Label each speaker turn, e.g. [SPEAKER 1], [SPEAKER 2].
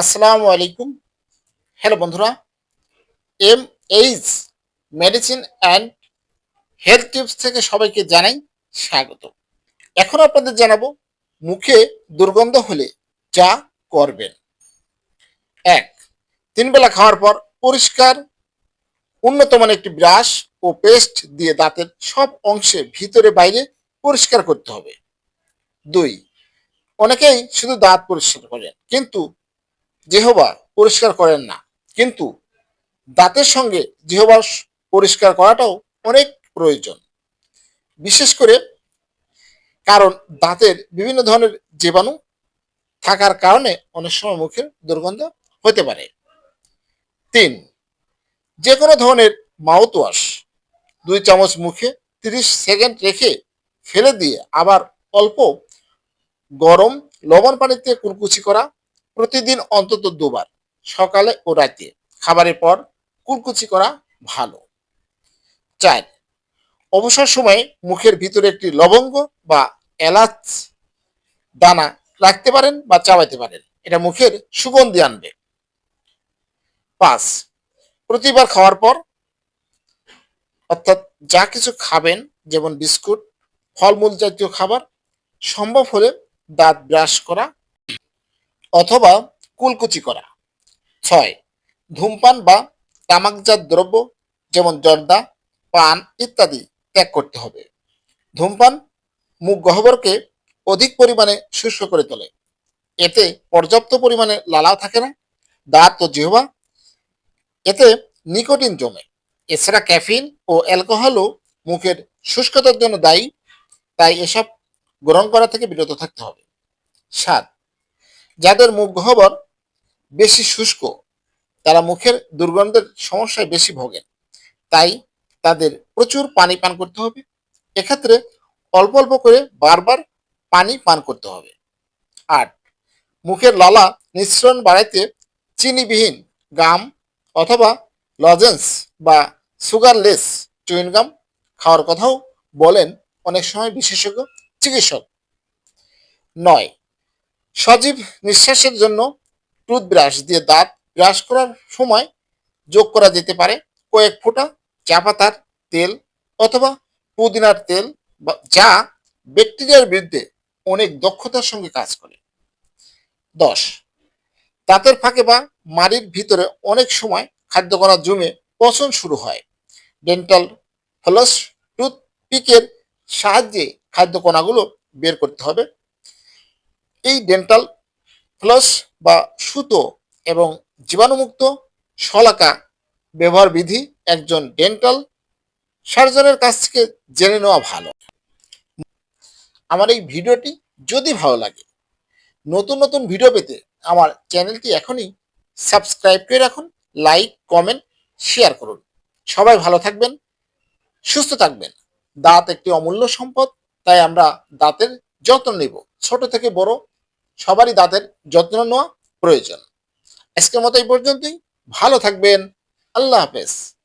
[SPEAKER 1] আসসালামু আলাইকুম। হ্যালো বন্ধুরা M H medicine and health tips থেকে সবাইকে জানাই স্বাগত। এখন আপনাদের জানাব, মুখে দুর্গন্ধ হলে যা করবেন। এক, তিন বেলা খাওয়ার পর পরিষ্কার, উন্নত একটি ব্রাশ ও পেস্ট দিয়ে দাঁতের সব অংশে ভিতরে বাইরে পরিষ্কার করতে হবে। দুই, অনেকেই শুধু দাঁত পরিষ্কার করেন, কিন্তু জেহবা পরিষ্কার করেন না। কিন্তু দাঁতের সঙ্গে জেহবা পরিষ্কার করাটাও অনেক প্রয়োজন। বিশেষ করে কারণ দাঁতের বিভিন্ন ধরনের জীবাণু থাকার কারণে অনেক সময় মুখের দুর্গন্ধ হতে পারে। তিন যে কোনো ধরনের মাউথ ওয়াশ দুই চামচ মুখে তিরিশ সেকেন্ড রেখে ফেলে দিয়ে আবার অল্প গরম লবণ পানিতে কুলকুচি করা প্রতিদিন অন্তত দুবার, সকালে ও রাতে। খাবারের পর কুলকুচি করা ভালো। চার, অবসর সময়ে মুখের ভিতরে একটি লবঙ্গ বা এলাচ দানা রাখতে পারেন বা চাবাইতে পারেন। এটা মুখের সুগন্ধি আনবে। পাঁচ, প্রতিবার খাওয়ার পর অর্থাৎ যা কিছু খাবেন, যেমন বিস্কুট, ফলমূল জাতীয় খাবার, সম্ভব হলে দাঁত ব্রাশ করা অথবা কুলকুচি করা। ছয়, ধূমপান বা তামাকজাত দ্রব্য যেমন জর্দা, পান ইত্যাদি ত্যাগ করতে হবে। ধূমপান মুখ গহ্বরকে অধিক পরিমাণে শুষ্ক করে তোলে। এতে পর্যাপ্ত পরিমাণে লালাও থাকে না, দাঁত ও জিহ্বা। এতে নিকোটিন জমে। এছাড়া ক্যাফিন ও অ্যালকোহলও মুখের শুষ্কতার জন্য দায়ী, তাই এসব গ্রহণ করা থেকে বিরত থাকতে হবে। সাত যাদের মুখ গহ্বর বেশি শুষ্ক, তারা মুখের দুর্গন্ধের সমস্যায় বেশি ভোগেন। তাই তাদের প্রচুর পানি পান করতে হবে। এক্ষেত্রে অল্প অল্প করে বারবার পানি পান করতে হবে। আট, মুখের লালা নিঃসরণ বাড়াইতে চিনিবিহীন গাম অথবা লজেন্স বা সুগারলেস চুইনগাম খাওয়ার কথাও বলেন অনেক সময় বিশেষজ্ঞ চিকিৎসক। নয় সজীব নিঃশ্বাসের জন্য টুথব্রাশ দিয়ে দাঁত ব্রাশ করার সময় যোগ করা যেতে পারে। কয়েক ফোঁটা চা পাতার তেল অথবা পুদিনার তেল যা ব্যাকটেরিয়ার বিরুদ্ধে অনেক দক্ষতার সঙ্গে কাজ করে। দশ, দাঁতের ফাঁকে বা মাড়ির ভিতরে অনেক সময় খাদ্যকণা জমে পচন শুরু হয়। ডেন্টাল ফ্লস, টুথপিকের সাহায্যে খাদ্যকণাগুলো বের করতে হবে। এই ডেন্টাল ফ্লস বা সুতো এবং জীবাণুমুক্ত শলাকা ব্যবহার বিধি একজন ডেন্টাল সার্জনের কাছ থেকে জেনে নেওয়া ভালো। আমার এই ভিডিওটি যদি ভালো লাগে, নতুন নতুন ভিডিও পেতে আমার চ্যানেলটি এখনই সাবস্ক্রাইব করে রাখুন, লাইক, কমেন্ট, শেয়ার করুন। সবাই ভালো থাকবেন, সুস্থ থাকবেন। দাঁত একটি অমূল্য সম্পদ, তাই আমরা দাঁতের যত্ন নেব। ছোট থেকে বড় সবারই দাঁতের যত্ন নেওয়া প্রয়োজন। আজকের মতো এই পর্যন্তই। ভালো থাকবেন। আল্লাহ হাফেজ।